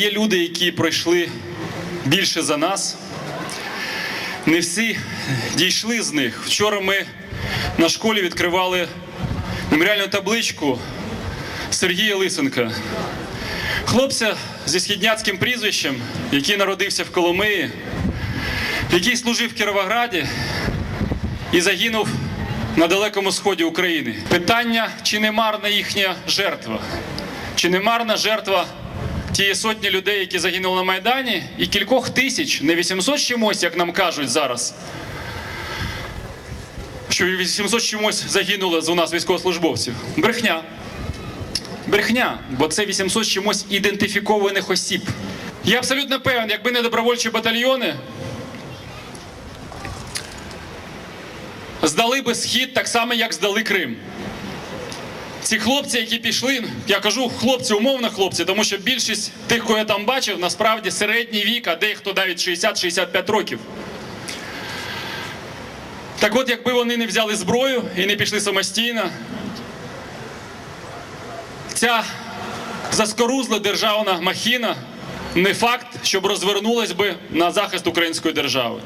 Є люди, які пройшли більше за нас. Не всі дійшли з них. Вчора ми на школі відкривали меморіальну табличку Сергія Лисенка. Хлопця зі східняцьким прізвищем, який народився в Коломиї, який служив в Кіровограді і загинув на далекому сході України. Питання, чи не марна їхня жертва? Чи не марна жертва тієї сотні людей, які загинули на Майдані, і кількох тисяч, не 800 з чимось, як нам кажуть зараз, що 800 з чимось загинуло з у нас військовослужбовців. Брехня. Брехня, бо це 800 чимось ідентифікованих осіб. Я абсолютно певен, якби не добровольчі батальйони, здали би схід так само, як здали Крим. Ці хлопці, які пішли, я кажу хлопці, умовно хлопці, тому що більшість тих, кого я там бачив, насправді середній вік, а дехто навіть 60-65 років. Так от, якби вони не взяли зброю і не пішли самостійно, ця заскорузла державна махіна не факт, щоб розвернулась би на захист української держави.